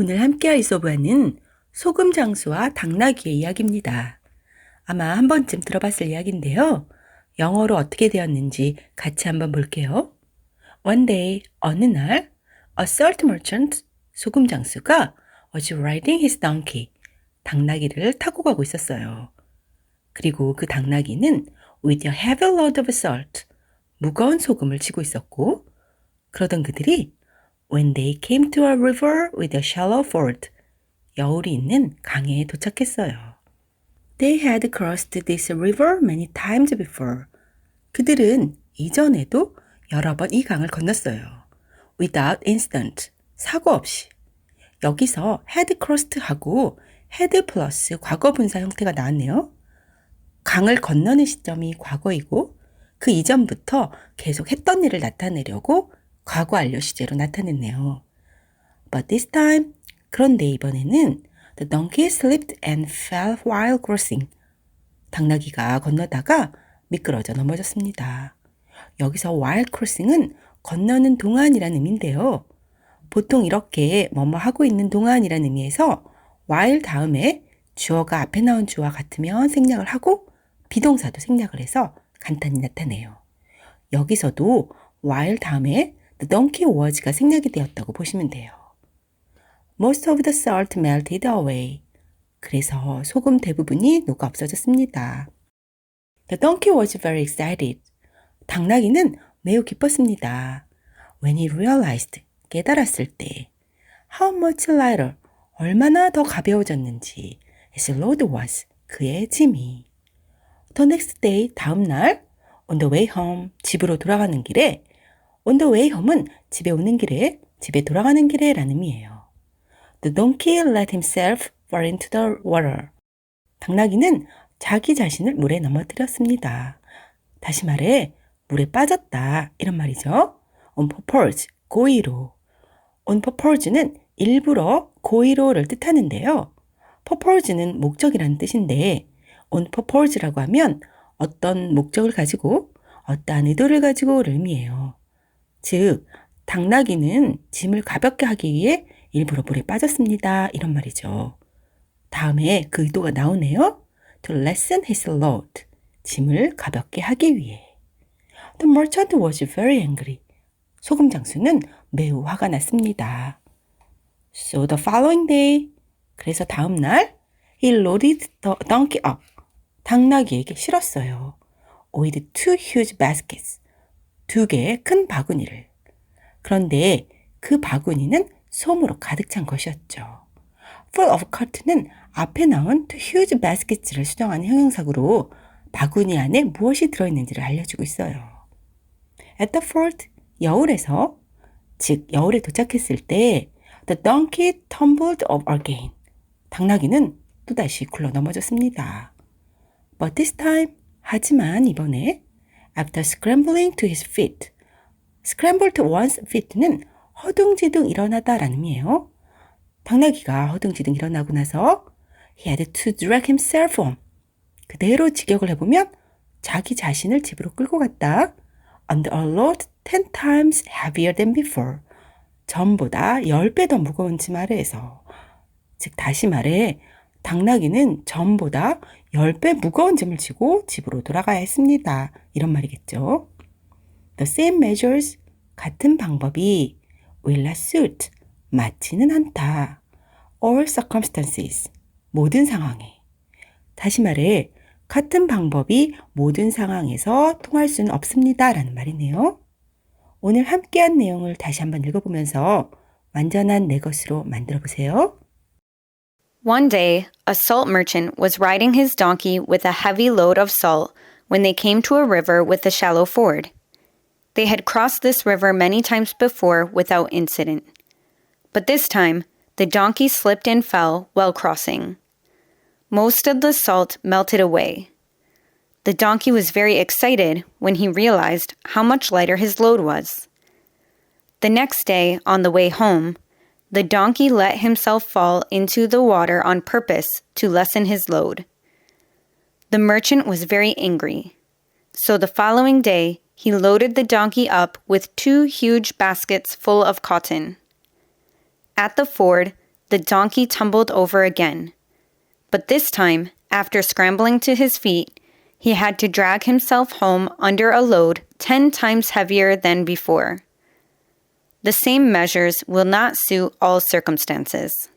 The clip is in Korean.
오늘 함께할 이소부아는 소금 장수와 당나귀의 이야기입니다. 아마 한 번쯤 들어봤을 이야기인데요. 영어로 어떻게 되었는지 같이 한번 볼게요. One day, 어느 날, a salt merchant, 소금 장수가 was riding his donkey, 당나귀를 타고 가고 있었어요. 그리고 그 당나귀는 with a heavy load of salt, 무거운 소금을 지고 있었고, 그러던 그들이 when they came to a river with a shallow ford, 여울이 있는 강에 도착했어요. They had crossed this river many times before. 그들은 이전에도 여러 번 이 강을 건넜어요. Without incident, 사고 없이. 여기서 had crossed 하고 had 플러스 과거 분사 형태가 나왔네요. 강을 건너는 시점이 과거이고 그 이전부터 계속 했던 일을 나타내려고 과거 완료 시제로 나타냈네요. But this time, 그런데 이번에는 the donkey slipped and fell while crossing. 당나귀가 건너다가 미끄러져 넘어졌습니다. 여기서 while crossing은 건너는 동안이라는 의미인데요. 보통 이렇게 뭐뭐 하고 있는 동안이라는 의미에서 while 다음에 주어가 앞에 나온 주어와 같으면 생략을 하고 비동사도 생략을 해서 간단히 나타내요. 여기서도 while 다음에 the donkey was가 생략이 되었다고 보시면 돼요. Most of the salt melted away. 그래서 소금 대부분이 녹아 없어졌습니다. The donkey was very excited. 당나귀는 매우 기뻤습니다. When he realized, 깨달았을 때, how much lighter, 얼마나 더 가벼워졌는지, his load was, 그의 짐이. The next day, 다음 날, on the way home, 집으로 돌아가는 길에, home은 집에 오는 길에, 집에 돌아가는 길에 라는 의미예요. The donkey let himself fall into the water. 당나귀는 자기 자신을 물에 넘어뜨렸습니다. 다시 말해, 물에 빠졌다. 이런 말이죠. on purpose, 고의로. on purpose는 일부러 고의로를 뜻하는데요. purpose는 목적이라는 뜻인데 on purpose라고 하면 어떤 목적을 가지고 어떠한 의도를 가지고를 의미해요. 즉, 당나귀는 짐을 가볍게 하기 위해 일부러 물에 빠졌습니다. 이런 말이죠. 다음에 그 의도가 나오네요. To lessen his load. 짐을 가볍게 하기 위해. The merchant was very angry. 소금 장수는 매우 화가 났습니다. So the following day. 그래서 다음 날 he loaded the donkey up. 당나귀에게 실었어요. with two huge baskets. 두 개의 큰 바구니를. 그런데 그 바구니는 솜으로 가득 찬 것이었죠. full of cotton은 앞에 나온 two huge baskets를 수정하는 형용사구로 바구니 안에 무엇이 들어있는지를 알려주고 있어요. At the fort, 여울에서, 즉 여울에 도착했을 때 the donkey tumbled over again. 당나귀는 또다시 굴러 넘어졌습니다. But this time, 하지만 이번에 after scrambling to his feet, scramble to one's feet는 허둥지둥 일어나다라는 의미예요. 당나귀가 허둥지둥 일어나고 나서 he had to drag himself home. 그대로 직역을 해보면 자기 자신을 집으로 끌고 갔다. under a load ten times heavier than before. 전보다 10배 더 무거운 짐 아래에서. 즉 다시 말해 당나귀는 전보다 10배 무거운 짐을 지고 집으로 돌아가야 했습니다. 이런 말이겠죠. The same measures, 같은 방법이 will not suit, 맞지는 않다. all circumstances, 모든 상황에. 다시 말해, 같은 방법이 모든 상황에서 통할 수는 없습니다. 라는 말이네요. 오늘 함께한 내용을 다시 한번 읽어보면서 완전한 내 것으로 만들어 보세요. One day, a salt merchant was riding his donkey with a heavy load of salt when they came to a river with a shallow ford. They had crossed this river many times before without incident. But this time, the donkey slipped and fell while crossing. Most of the salt melted away. The donkey was very excited when he realized how much lighter his load was. The next day, on the way home, the donkey let himself fall into the water on purpose to lessen his load. The merchant was very angry. So the following day, he loaded the donkey up with two huge baskets full of cotton. At the ford, the donkey tumbled over again. But this time, after scrambling to his feet, he had to drag himself home under a load ten times heavier than before. The same measures will not suit all circumstances.